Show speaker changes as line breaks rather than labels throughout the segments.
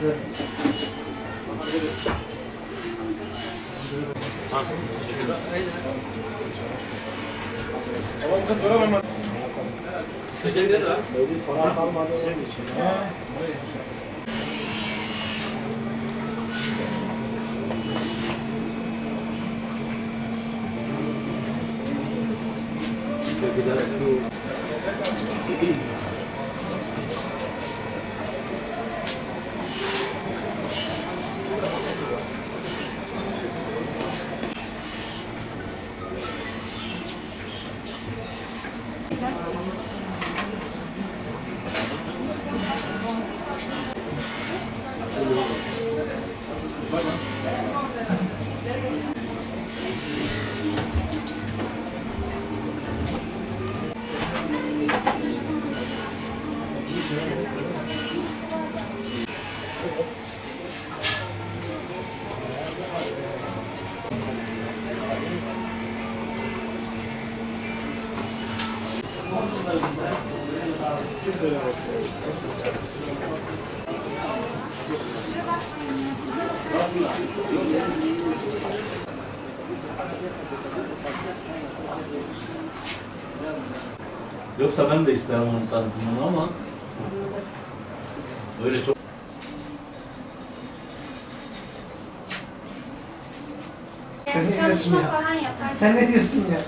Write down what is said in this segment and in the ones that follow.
hazır. Tamam kız sonra ben Teşekkürler abi. Böyle falan kalmadı onun için.
Giderek bu. 그 Yoksa ben de isterim onun tanıtımını ama öyle çok
Yani çalışma falan yapar.
Sen ne diyorsun ya?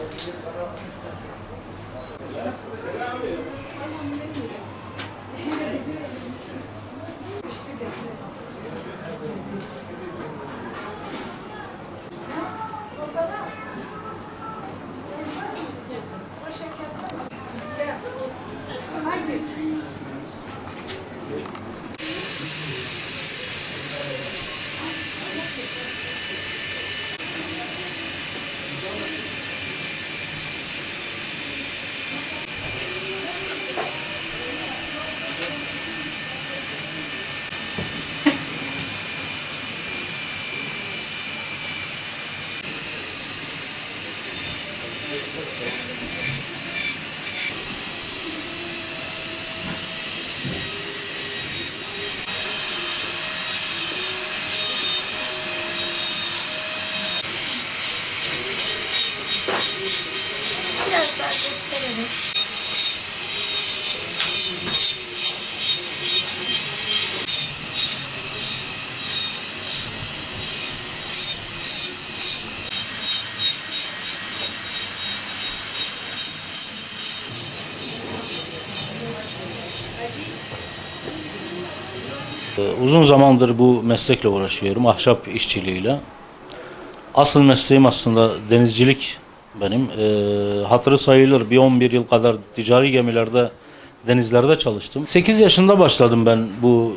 Uzun zamandır bu meslekle uğraşıyorum, ahşap işçiliğiyle. Asıl mesleğim aslında denizcilik benim. Ee, hatırı sayılır bir 11 yıl kadar ticari gemilerde, denizlerde çalıştım. 8 yaşında başladım ben bu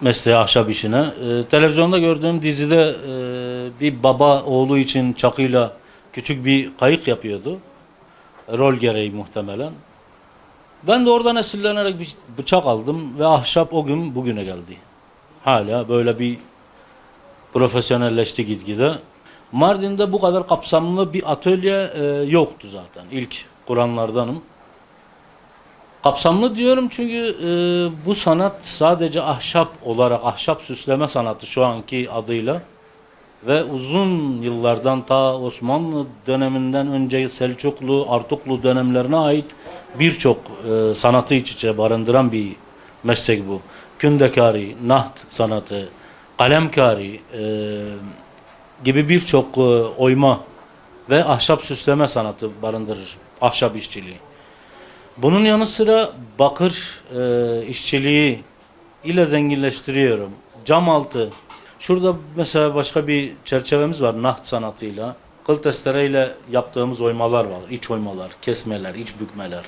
mesleğe, ahşap işine. Ee, televizyonda gördüğüm dizide e, bir baba oğlu için çakıyla küçük bir kayık yapıyordu. Rol gereği muhtemelen. Ben de oradan esinlenerek bir bıçak aldım ve ahşap o gün bugüne geldi. Hala böyle bir profesyonelleşti gitgide. Mardin'de bu kadar kapsamlı bir atölye e, yoktu zaten. İlk kuranlardanım. Kapsamlı diyorum çünkü e, bu sanat sadece ahşap olarak, ahşap süsleme sanatı şu anki adıyla ve uzun yıllardan ta Osmanlı döneminden önce Selçuklu, Artuklu dönemlerine ait birçok e, sanatı iç içe barındıran bir meslek bu. Kündekari, naht sanatı, kalemkari e, gibi birçok e, oyma ve ahşap süsleme sanatı barındırır. Ahşap işçiliği. Bunun yanı sıra bakır e, işçiliği ile zenginleştiriyorum. Cam altı. Şurada mesela başka bir çerçevemiz var naht sanatıyla. Kıl testereyle yaptığımız oymalar var. İç oymalar, kesmeler, iç bükmeler.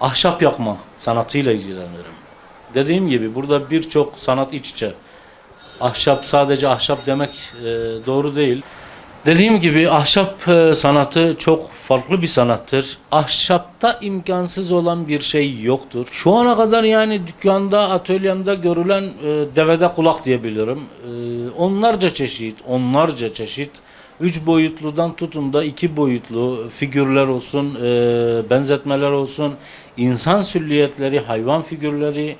Ahşap yakma sanatıyla ilgilenirim. Dediğim gibi burada birçok sanat iç içe. Ahşap sadece ahşap demek e, doğru değil. Dediğim gibi ahşap e, sanatı çok farklı bir sanattır. Ahşapta imkansız olan bir şey yoktur. Şu ana kadar yani dükkanda, atölyemde görülen e, devede kulak diyebilirim. E, onlarca çeşit, onlarca çeşit. Üç boyutludan tutun da iki boyutlu figürler olsun, e, benzetmeler olsun, insan sülliyetleri, hayvan figürleri,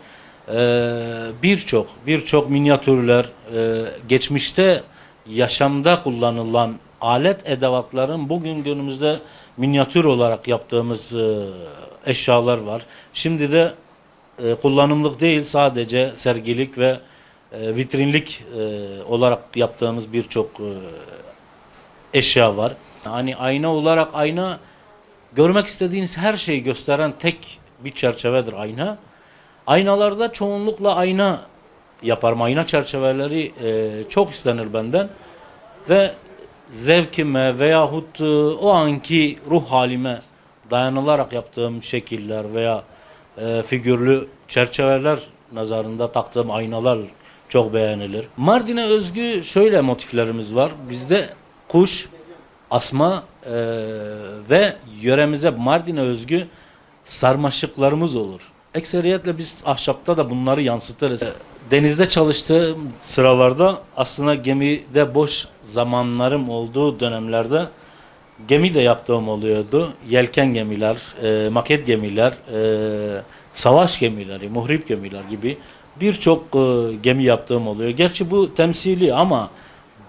birçok birçok minyatürler e, geçmişte yaşamda kullanılan alet edevatların bugün günümüzde minyatür olarak yaptığımız e, eşyalar var. Şimdi de e, kullanımlık değil sadece sergilik ve vitrinlik olarak yaptığımız birçok eşya var. Hani ayna olarak ayna görmek istediğiniz her şeyi gösteren tek bir çerçevedir ayna. Aynalarda çoğunlukla ayna yaparım. Ayna çerçeveleri e, çok istenir benden. Ve zevkime veyahut e, o anki ruh halime dayanılarak yaptığım şekiller veya e, figürlü çerçeveler nazarında taktığım aynalar çok beğenilir. Mardin'e özgü şöyle motiflerimiz var. Bizde kuş, asma e, ve yöremize Mardin'e özgü sarmaşıklarımız olur. Ekseriyetle biz ahşapta da bunları yansıtırız. Denizde çalıştığım sıralarda aslında gemide boş zamanlarım olduğu dönemlerde gemi de yaptığım oluyordu. Yelken gemiler, e, maket gemiler, e, savaş gemileri, muhrip gemiler gibi birçok e, gemi yaptığım oluyor. Gerçi bu temsili ama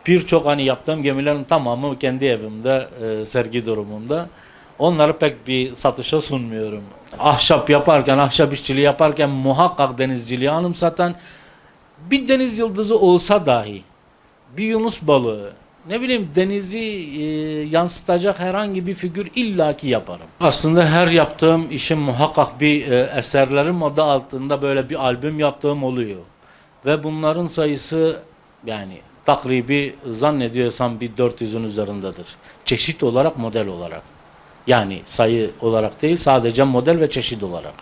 birçok hani yaptığım gemilerin tamamı kendi evimde e, sergi durumunda. Onları pek bir satışa sunmuyorum. Ahşap yaparken, ahşap işçiliği yaparken muhakkak denizciliği anımsatan bir deniz yıldızı olsa dahi bir yunus balığı ne bileyim denizi e, yansıtacak herhangi bir figür illaki yaparım. Aslında her yaptığım işin muhakkak bir e, eserlerim adı altında böyle bir albüm yaptığım oluyor. Ve bunların sayısı yani takribi zannediyorsam bir 400'ün üzerindedir. Çeşit olarak model olarak. Yani sayı olarak değil sadece model ve çeşit olarak.